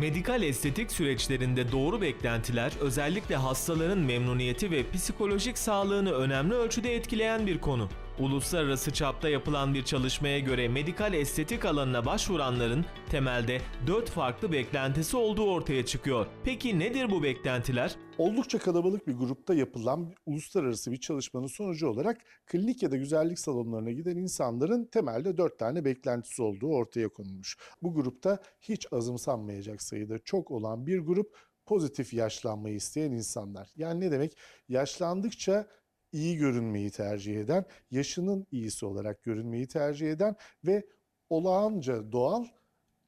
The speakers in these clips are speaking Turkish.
Medikal estetik süreçlerinde doğru beklentiler özellikle hastaların memnuniyeti ve psikolojik sağlığını önemli ölçüde etkileyen bir konu. Uluslararası çapta yapılan bir çalışmaya göre medikal estetik alanına başvuranların temelde 4 farklı beklentisi olduğu ortaya çıkıyor. Peki nedir bu beklentiler? Oldukça kalabalık bir grupta yapılan uluslararası bir çalışmanın sonucu olarak klinik ya da güzellik salonlarına giden insanların temelde dört tane beklentisi olduğu ortaya konulmuş. Bu grupta hiç azımsanmayacak sayıda çok olan bir grup pozitif yaşlanmayı isteyen insanlar. Yani ne demek? Yaşlandıkça iyi görünmeyi tercih eden, yaşının iyisi olarak görünmeyi tercih eden ve olağanca doğal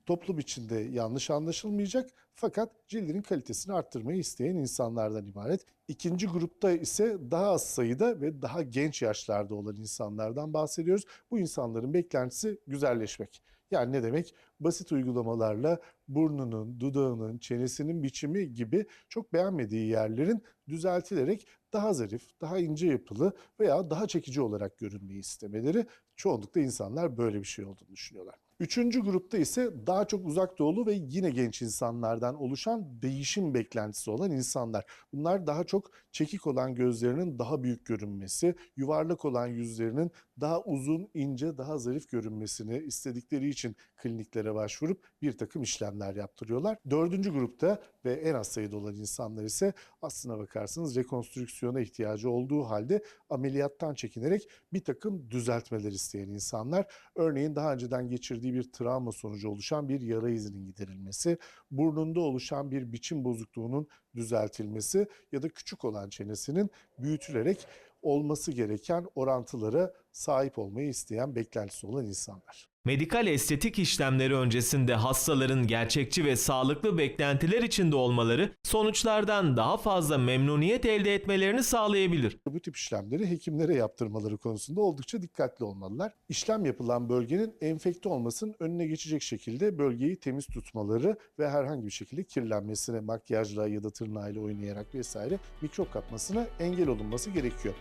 toplum içinde yanlış anlaşılmayacak fakat cildinin kalitesini arttırmayı isteyen insanlardan ibaret. İkinci grupta ise daha az sayıda ve daha genç yaşlarda olan insanlardan bahsediyoruz. Bu insanların beklentisi güzelleşmek. Yani ne demek? Basit uygulamalarla burnunun, dudağının, çenesinin biçimi gibi çok beğenmediği yerlerin düzeltilerek daha zarif, daha ince yapılı veya daha çekici olarak görünmeyi istemeleri çoğunlukla insanlar böyle bir şey olduğunu düşünüyorlar. Üçüncü grupta ise daha çok uzak doğulu ve yine genç insanlardan oluşan değişim beklentisi olan insanlar. Bunlar daha çok çekik olan gözlerinin daha büyük görünmesi, yuvarlak olan yüzlerinin daha uzun, ince, daha zarif görünmesini istedikleri için kliniklere başvurup bir takım işlemler yaptırıyorlar. Dördüncü grupta ve en az sayıda olan insanlar ise aslına bakarsanız rekonstrüksiyona ihtiyacı olduğu halde ameliyattan çekinerek bir takım düzeltmeler isteyen insanlar. Örneğin daha önceden geçirdiği bir travma sonucu oluşan bir yara izinin giderilmesi, burnunda oluşan bir biçim bozukluğunun düzeltilmesi ya da küçük olan çenesinin büyütülerek olması gereken orantılara sahip olmayı isteyen beklentisi olan insanlar. Medikal estetik işlemleri öncesinde hastaların gerçekçi ve sağlıklı beklentiler içinde olmaları sonuçlardan daha fazla memnuniyet elde etmelerini sağlayabilir. Bu tip işlemleri hekimlere yaptırmaları konusunda oldukça dikkatli olmalılar. İşlem yapılan bölgenin enfekte olmasının önüne geçecek şekilde bölgeyi temiz tutmaları ve herhangi bir şekilde kirlenmesine makyajla ya da tırnağıyla oynayarak vesaire mikrop kapmasına engel olunması gerekiyor.